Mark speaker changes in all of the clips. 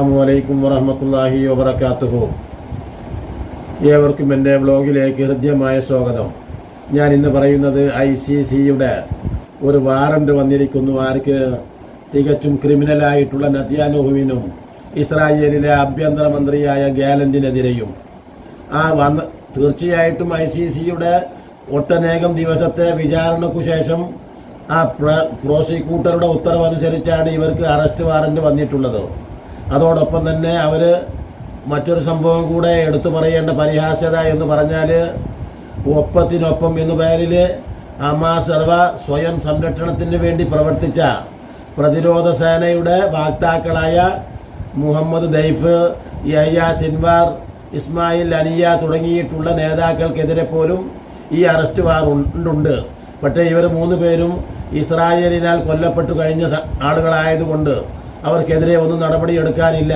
Speaker 1: അസ്സാമലൈക്കും വറഹമത്തല്ലാഹി വബർക്കാത്തുഹു ഏവർക്കും എന്റെ വ്ലോഗിലേക്ക് ഹൃദ്യമായ സ്വാഗതം. ഞാൻ ഇന്ന് പറയുന്നത് ഐ സി സിയുടെ ഒരു വാറണ്ട് വന്നിരിക്കുന്നു. ആർക്ക്? തികച്ചും ക്രിമിനലായിട്ടുള്ള നത്യാനുഹുവിനും ഇസ്രായേലിലെ ആഭ്യന്തരമന്ത്രിയായ ഗാലന്റിനെതിരെയും. ആ വന്ന് തീർച്ചയായിട്ടും ഐ സി സിയുടെ ഒട്ടനേകം ദിവസത്തെ വിചാരണയ്ക്കു ശേഷം ആ പ്രോസിക്യൂട്ടറുടെ ഉത്തരവനുസരിച്ചാണ് ഇവർക്ക് അറസ്റ്റ് വാറണ്ട് വന്നിട്ടുള്ളത്. അതോടൊപ്പം തന്നെ അവർ മറ്റൊരു സംഭവം കൂടെ എടുത്തു പറയേണ്ട പരിഹാസ്യത എന്ന് പറഞ്ഞാൽ ഒപ്പത്തിനൊപ്പം എന്ന പേരിൽ അമാസ് അഥവാ സ്വയം സംരക്ഷണത്തിന് വേണ്ടി പ്രവർത്തിച്ച പ്രതിരോധ സേനയുടെ വാക്താക്കളായ Mohammed Deif Yahya Sinwar Ismail Haniyeh തുടങ്ങിയിട്ടുള്ള നേതാക്കൾക്കെതിരെ പോലും ഈ അറസ്റ്റ് വാറുണ്ട് പക്ഷേ ഇവർ മൂന്ന് പേരും ഇസ്രായേലിനാൽ കൊല്ലപ്പെട്ടു കഴിഞ്ഞ ആളുകളായതുകൊണ്ട് അവർക്കെതിരെ ഒന്നും നടപടി എടുക്കാനില്ല.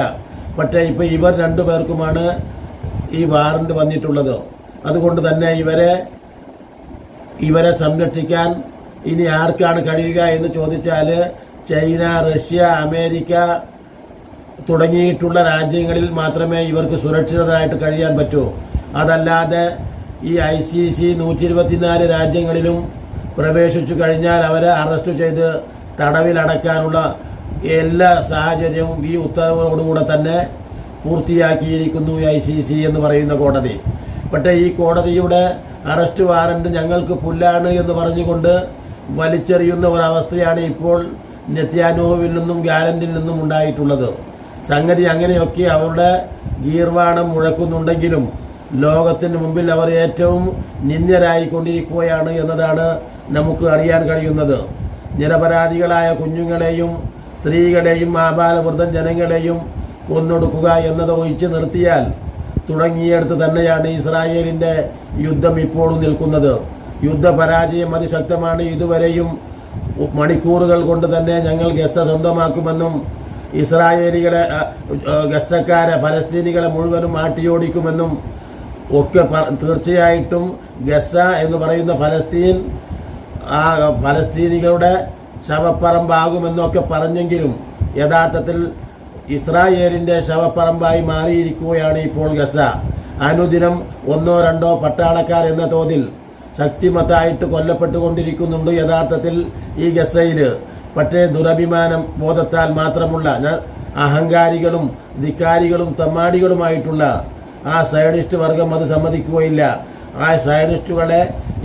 Speaker 1: പക്ഷേ ഇപ്പോൾ ഇവർ രണ്ടു പേർക്കുമാണ് ഈ വാറണ്ട് വന്നിട്ടുള്ളത്. അതുകൊണ്ട് തന്നെ ഇവരെ ഇവരെ സംരക്ഷിക്കാൻ ഇനി ആർക്കാണ് കഴിയുക എന്ന് ചോദിച്ചാൽ ചൈന റഷ്യ അമേരിക്ക തുടങ്ങിയിട്ടുള്ള രാജ്യങ്ങളിൽ മാത്രമേ ഇവർക്ക് സുരക്ഷിതരായിട്ട് കഴിയാൻ പറ്റൂ. അതല്ലാതെ ഈ ഐ സി സി നൂറ്റി ഇരുപത്തിനാല് രാജ്യങ്ങളിലും പ്രവേശിച്ചു കഴിഞ്ഞാൽ അവരെ അറസ്റ്റ് ചെയ്ത് തടവിലടക്കാനുള്ള എല്ലാ സാഹചര്യവും ഈ ഉത്തരവോടുകൂടെ തന്നെ പൂർത്തിയാക്കിയിരിക്കുന്നു ഐ സി സി എന്ന് പറയുന്ന കോടതി. പക്ഷേ ഈ കോടതിയുടെ അറസ്റ്റ് വാറണ്ട് ഞങ്ങൾക്ക് പുല്ലാണ് എന്ന് പറഞ്ഞുകൊണ്ട് വലിച്ചെറിയുന്ന ഒരവസ്ഥയാണ് ഇപ്പോൾ നെത്യാനോവിൽ നിന്നും ഗാലന്റിൽ നിന്നും ഉണ്ടായിട്ടുള്ളത്. സംഗതി അങ്ങനെയൊക്കെ അവരുടെ ഗീർവാണം മുഴക്കുന്നുണ്ടെങ്കിലും ലോകത്തിന് മുമ്പിൽ അവർ ഏറ്റവും നിന്ദ്യരായിക്കൊണ്ടിരിക്കുകയാണ് എന്നതാണ് നമുക്ക് അറിയാൻ കഴിയുന്നത്. നിരപരാധികളായ കുഞ്ഞുങ്ങളെയും സ്ത്രീകളെയും ആബാലവൃദ്ധം ജനങ്ങളെയും കൊന്നൊടുക്കുക എന്നത് ഒഴിച്ചു നിർത്തിയാൽ തുടങ്ങിയെടുത്ത് തന്നെയാണ് ഇസ്രായേലിന്റെ യുദ്ധം ഇപ്പോഴും നിൽക്കുന്നത്. യുദ്ധപരാജയം അതിശക്തമാണ്. ഇതുവരെയും മണിക്കൂറുകൾ കൊണ്ട് തന്നെ ഞങ്ങൾ ഗസ്സ സ്വന്തമാക്കുമെന്നും ഇസ്രായേലികളെ ഗസക്കാരെ ഫലസ്തീനികളെ മുഴുവനും ആട്ടിയോടിക്കുമെന്നും ഒക്കെ തീർച്ചയായിട്ടും ഗസ്സ എന്ന് പറയുന്ന ഫലസ്തീൻ ആ ഫലസ്തീനികളുടെ ശവപ്പറമ്പാകുമെന്നൊക്കെ പറഞ്ഞെങ്കിലും യഥാർത്ഥത്തിൽ ഇസ്രായേലിന്റെ ശവപ്പറമ്പായി മാറിയിരിക്കുകയാണ് ഇപ്പോൾ ഗസ. അനുദിനം ഒന്നോ രണ്ടോ പട്ടാളക്കാർ എന്ന തോതിൽ ശക്തിമത്തായിട്ട് കൊല്ലപ്പെട്ടുകൊണ്ടിരിക്കുന്നുണ്ട് യഥാർത്ഥത്തിൽ ഈ ഗസയിൽ പക്ഷേ ദുരഭിമാനം ബോധത്താൽ മാത്രമുള്ള അഹങ്കാരികളും ധിക്കാരികളും തമ്മാടികളുമായിട്ടുള്ള ആ സയഡിസ്റ്റ് വർഗം അത് സമ്മതിക്കുകയില്ല. ആ സയഡിസ്റ്റുകളെ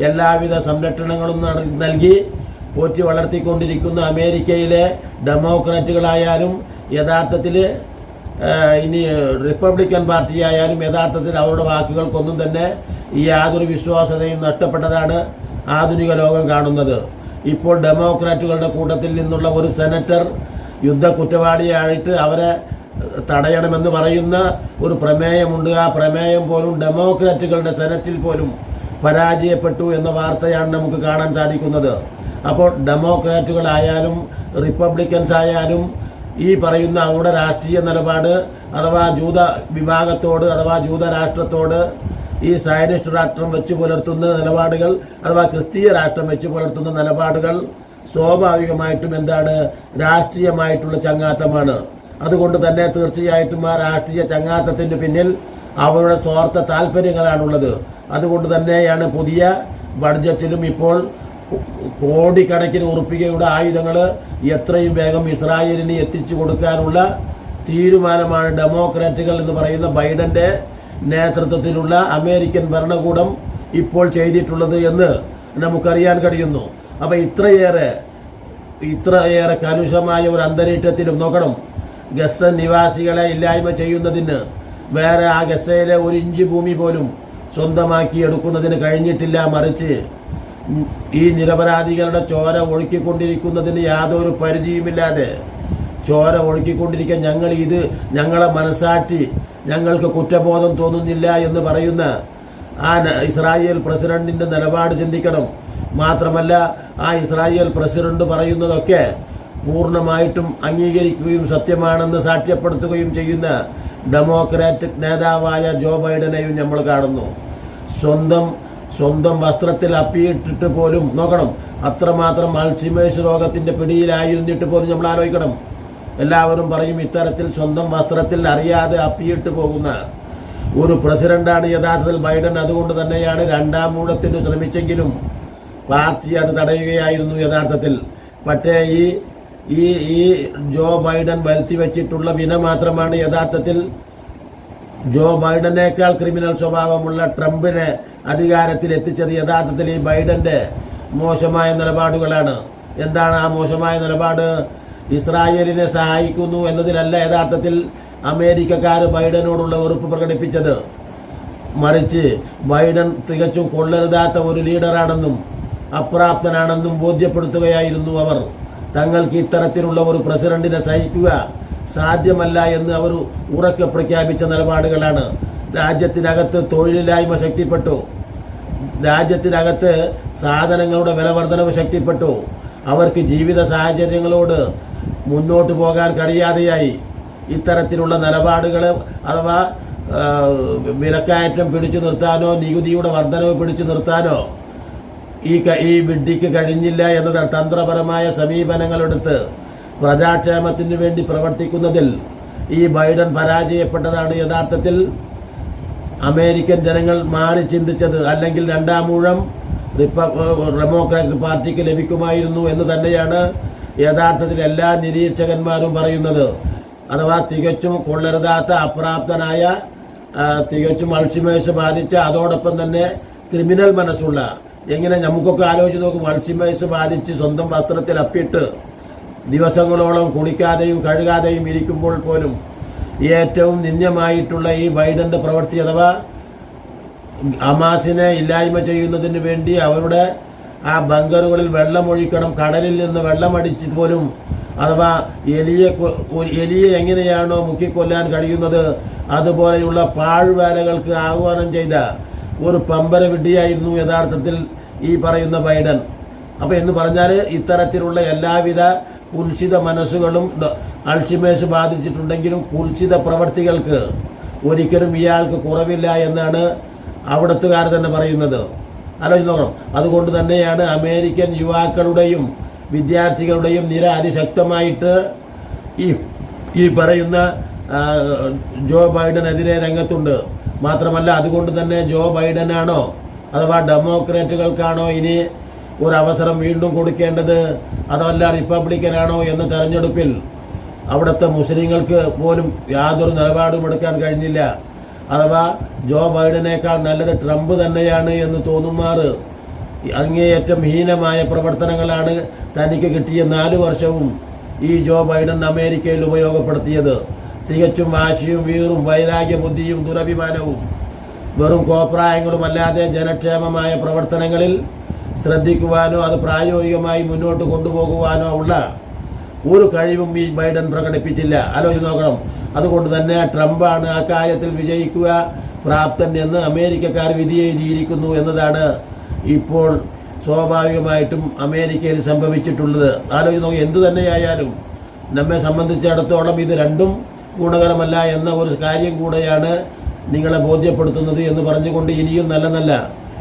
Speaker 1: എല്ലാവിധ സംരക്ഷണങ്ങളും നൽകി പോറ്റി വളർത്തിക്കൊണ്ടിരിക്കുന്ന അമേരിക്കയിലെ ഡെമോക്രാറ്റുകളായാലും യഥാർത്ഥത്തിൽ ഇനി റിപ്പബ്ലിക്കൻ പാർട്ടിയായാലും യഥാർത്ഥത്തിൽ അവരുടെ വാക്കുകൾക്കൊന്നും തന്നെ യാതൊരു വിശ്വാസതയും നഷ്ടപ്പെട്ടതാണ് ആധുനിക ലോകം കാണുന്നത്. ഇപ്പോൾ ഡെമോക്രാറ്റുകളുടെ കൂട്ടത്തിൽ നിന്നുള്ള ഒരു സെനറ്റർ യുദ്ധ കുറ്റവാളിയായിട്ട് അവരെ തടയണമെന്ന് പറയുന്ന ഒരു പ്രമേയമുണ്ട്. ആ പ്രമേയം പോലും ഡെമോക്രാറ്റുകളുടെ സെനറ്റിൽ പോലും പരാജയപ്പെട്ടു എന്ന വാർത്തയാണ് നമുക്ക് കാണാൻ സാധിക്കുന്നത്. അപ്പോൾ ഡെമോക്രാറ്റുകളായാലും റിപ്പബ്ലിക്കൻസ് ആയാലും ഈ പറയുന്ന അവരുടെ രാഷ്ട്രീയ നിലപാട് അഥവാ ജൂത വിഭാഗത്തോട് അഥവാ ജൂത രാഷ്ട്രത്തോട് ഈ സയനിസ്റ്റ് രാഷ്ട്രം വെച്ച് പുലർത്തുന്ന നിലപാടുകൾ അഥവാ ക്രിസ്തീയ രാഷ്ട്രം വെച്ച് പുലർത്തുന്ന നിലപാടുകൾ സ്വാഭാവികമായിട്ടും എന്താണ് രാഷ്ട്രീയമായിട്ടുള്ള ചങ്ങാത്തമാണ്. അതുകൊണ്ട് തന്നെ തീർച്ചയായിട്ടും ആ രാഷ്ട്രീയ ചങ്ങാത്തത്തിന് പിന്നിൽ അവരുടെ സ്വാർത്ഥ താല്പര്യങ്ങളാണുള്ളത്. അതുകൊണ്ട് തന്നെയാണ് പുതിയ ബഡ്ജറ്റിലും ഇപ്പോൾ കോടിക്കണക്കിന് ഉറുപ്പികയുടെ ആയുധങ്ങൾ എത്രയും വേഗം ഇസ്രായേലിന് എത്തിച്ചു കൊടുക്കാനുള്ള തീരുമാനമാണ് ഡെമോക്രാറ്റുകൾ എന്ന് പറയുന്ന ബൈഡന്റെ നേതൃത്വത്തിലുള്ള അമേരിക്കൻ ഭരണകൂടം ഇപ്പോൾ ചെയ്തിട്ടുള്ളത് എന്ന് നമുക്കറിയാൻ കഴിയുന്നു. അപ്പോൾ ഇത്രയേറെ ഇത്രയേറെ കലുഷമായ ഒരു അന്തരീക്ഷത്തിലും നോക്കണം. ഗസ നിവാസികളെ ഇല്ലായ്മ ചെയ്യുന്നതിന് വേറെ ആ ഗസയിലെ ഒരു ഇഞ്ച് ഭൂമി പോലും സ്വന്തമാക്കി എടുക്കുന്നതിന് കഴിഞ്ഞിട്ടില്ല മറിച്ച് ഈ നിരപരാധികളുടെ ചോര ഒഴുക്കിക്കൊണ്ടിരിക്കുന്നതിന് യാതൊരു പരിധിയുമില്ലാതെ ചോര ഒഴുക്കിക്കൊണ്ടിരിക്കാൻ ഞങ്ങൾ ഇത് ഞങ്ങളെ മനസാക്ഷി ഞങ്ങൾക്ക് കുറ്റബോധം തോന്നുന്നില്ല എന്ന് പറയുന്ന ആ ഇസ്രായേൽ പ്രസിഡന്റിന്റെ നിലപാട് ചിന്തിക്കണം. മാത്രമല്ല ആ ഇസ്രായേൽ പ്രസിഡന്റ് പറയുന്നതൊക്കെ പൂർണമായിട്ടും അംഗീകരിക്കുകയും സത്യമാണെന്ന് സാക്ഷ്യപ്പെടുത്തുകയും ചെയ്യുന്ന ഡെമോക്രാറ്റിക് നേതാവായ ജോ ബൈഡനെയും നമ്മൾ കാണുന്നു. സ്വന്തം സ്വന്തം വസ്ത്രത്തിൽ അപ്പിയിട്ടിട്ട് പോലും നോക്കണം. അത്രമാത്രം അൾസിമേഴ്സ് രോഗത്തിന്റെ പിടിയിലായിരുന്നിട്ട് പോലും നമ്മൾ ആലോചിക്കണം. എല്ലാവരും പറയും ഇത്തരത്തിൽ സ്വന്തം വസ്ത്രത്തിൽ അറിയാതെ അപ്പിയിട്ട് പോകുന്ന ഒരു പ്രസിഡന്റാണ് യഥാർത്ഥത്തിൽ ബൈഡൻ. അതുകൊണ്ട് തന്നെയാണ് രണ്ടാം ഊഴത്തിന് ശ്രമിച്ചെങ്കിലും പാർട്ടി അത് തടയുകയായിരുന്നു യഥാർത്ഥത്തിൽ. പക്ഷേ ഈ ഈ ഈ ജോ ബൈഡൻ വരുത്തി വെച്ചിട്ടുള്ള വിന മാത്രമാണ് യഥാർത്ഥത്തിൽ ജോ ബൈഡനേക്കാൾ ക്രിമിനൽ സ്വഭാവമുള്ള ട്രംപിനെ അധികാരത്തിൽ എത്തിച്ചത് യഥാർത്ഥത്തിൽ ഈ ബൈഡന്റെ മോശമായ നിലപാടുകളാണ്. എന്താണ് ആ മോശമായ നിലപാട്? ഇസ്രായേലിനെ സഹായിക്കുന്നു എന്നതിലല്ല യഥാർത്ഥത്തിൽ അമേരിക്കക്കാർ ബൈഡനോടുള്ള വെറുപ്പ് പ്രകടിപ്പിച്ചത്. മറിച്ച് ബൈഡൻ തികച്ചും കൊള്ളരുതാത്ത ഒരു ലീഡറാണെന്നും അപ്രാപ്തനാണെന്നും ബോധ്യപ്പെടുത്തുകയായിരുന്നു അവർ. തങ്ങൾക്ക് ഇത്തരത്തിലുള്ള ഒരു പ്രസിഡന്റിനെ സഹിക്കുക സാധ്യമല്ല എന്ന് അവർ ഉറക്കെ പ്രഖ്യാപിച്ച നിലപാടുകളാണ്. രാജ്യത്തിനകത്ത് തൊഴിലില്ലായ്മ ശക്തിപ്പെട്ടു. രാജ്യത്തിനകത്ത് സാധനങ്ങളുടെ വിലവർധനവ് ശക്തിപ്പെട്ടു. അവർക്ക് ജീവിത സാഹചര്യങ്ങളോട് മുന്നോട്ട് പോകാൻ കഴിയാതെയായി. ഇത്തരത്തിലുള്ള നിലപാടുകൾ അഥവാ വിലക്കയറ്റം പിടിച്ചു നിർത്താനോ നികുതിയുടെ വർധനവ് പിടിച്ചു നിർത്താനോ ഈ ഈ വിഡ്ഢിക്ക് കഴിഞ്ഞില്ല എന്നത് തന്ത്രപരമായ സമീപനങ്ങളെടുത്ത് പ്രജാക്ഷേമത്തിന് വേണ്ടി പ്രവർത്തിക്കുന്നതിൽ ഈ ബൈഡൻ പരാജയപ്പെട്ടതാണ് യഥാർത്ഥത്തിൽ. അമേരിക്കൻ ജനങ്ങൾ മാറി ചിന്തിച്ചത് അല്ലെങ്കിൽ രണ്ടാം ഊഴം ഡെമോക്രാറ്റിക് പാർട്ടിക്ക് ലഭിക്കുമായിരുന്നു എന്ന് തന്നെയാണ് യഥാർത്ഥത്തിൽ എല്ലാ നിരീക്ഷകന്മാരും പറയുന്നത്. അഥവാ തികച്ചും കൊള്ളരുതാത്ത അപ്രാപ്തനായ തികച്ചും അൾഷിമേഴ്സ് ബാധിച്ച അതോടൊപ്പം തന്നെ ക്രിമിനൽ മനസ്സുള്ള എങ്ങനെ നമുക്കൊക്കെ ആലോചിച്ച് നോക്കും അൾഷിമേഴ്സ് ബാധിച്ച് സ്വന്തം വസ്ത്രത്തിൽ അപ്പിട്ട് ദിവസങ്ങളോളം കുളിക്കാതെയും കഴുകാതെയും ഇരിക്കുമ്പോൾ പോലും ഏറ്റവും നിന്ദ്യമായിട്ടുള്ള ഈ ബൈഡന്റെ പ്രവൃത്തി അഥവാ ഹമാസിനെ ഇല്ലായ്മ ചെയ്യുന്നതിന് വേണ്ടി അവരുടെ ആ ബങ്കറുകളിൽ വെള്ളമൊഴിക്കണം കടലിൽ നിന്ന് വെള്ളമടിച്ച് പോലും അഥവാ എലിയെ എലിയെ എങ്ങനെയാണോ മുക്കിക്കൊല്ലാൻ കഴിയുന്നത് അതുപോലെയുള്ള പാഴ്വേലകൾക്ക് ആഹ്വാനം ചെയ്ത ഒരു പമ്പര വിഡ്ഢിയായിരുന്നു യഥാർത്ഥത്തിൽ ഈ പറയുന്ന ബൈഡൻ. അപ്പോൾ എന്ന് പറഞ്ഞാൽ ഇത്തരത്തിലുള്ള എല്ലാവിധ കുൽസിത മനസ്സുകളും അൾഷിമേഴ്സ് ബാധിച്ചിട്ടുണ്ടെങ്കിലും കുൽസിത പ്രവർത്തികൾക്ക് ഒരിക്കലും ഇയാൾക്ക് കുറവില്ല എന്നാണ് അവിടത്തുകാർ തന്നെ പറയുന്നത്. ആലോചിച്ച് നോക്കണം. അതുകൊണ്ട് തന്നെയാണ് അമേരിക്കൻ യുവാക്കളുടെയും വിദ്യാർത്ഥികളുടെയും നിര അതിശക്തമായിട്ട് ഈ ഈ പറയുന്ന ജോ ബൈഡനെതിരെ രംഗത്തുണ്ട്. മാത്രമല്ല അതുകൊണ്ട് തന്നെ ജോ ബൈഡനാണോ അഥവാ ഡെമോക്രാറ്റുകൾക്കാണോ ഇനി ഒരു അവസരം വീണ്ടും കൊടുക്കേണ്ടത് അതല്ല റിപ്പബ്ലിക്കനാണോ എന്ന തെരഞ്ഞെടുപ്പിൽ അവിടുത്തെ മുസ്ലിങ്ങൾക്ക് പോലും യാതൊരു നിലപാടും എടുക്കാൻ കഴിഞ്ഞില്ല. അഥവാ ജോ ബൈഡനേക്കാൾ നല്ലത് ട്രംപ് തന്നെയാണ് എന്ന് തോന്നുമാർ. അങ്ങേയറ്റം ഹീനമായ പ്രവർത്തനങ്ങളാണ് തനിക്ക് കിട്ടിയ നാല് വർഷവും ഈ ജോ ബൈഡൻ അമേരിക്കയിൽ ഉപയോഗപ്പെടുത്തിയത്. തികച്ചും വാശിയും വീറും വൈരാഗ്യ ബുദ്ധിയും ദുരഭിമാനവും വെറും കോപ്രായങ്ങളുമല്ലാതെ ജനക്ഷേമമായ പ്രവർത്തനങ്ങളിൽ ശ്രദ്ധിക്കുവാനോ അത് പ്രായോഗികമായി മുന്നോട്ട് കൊണ്ടുപോകുവാനോ ഉള്ള ഒരു കഴിവും ഈ ബൈഡൻ പ്രകടിപ്പിച്ചില്ല. ആലോചിച്ച് നോക്കണം. അതുകൊണ്ട് തന്നെ ട്രംപാണ് ആ കാര്യത്തിൽ വിജയിക്കുക പ്രാപ്തൻ എന്ന് അമേരിക്കക്കാർ വിധി എഴുതിയിരിക്കുന്നു എന്നതാണ് ഇപ്പോൾ സ്വാഭാവികമായിട്ടും അമേരിക്കയിൽ സംഭവിച്ചിട്ടുള്ളത്. ആലോചിച്ച് നോക്കി എന്തു തന്നെയായാലും നമ്മെ സംബന്ധിച്ചിടത്തോളം ഇത് രണ്ടും ഗുണകരമല്ല എന്ന ഒരു കാര്യം കൂടെയാണ് നിങ്ങളെ ബോധ്യപ്പെടുത്തുന്നത് എന്ന് പറഞ്ഞുകൊണ്ട് ഇനിയും നല്ല നല്ല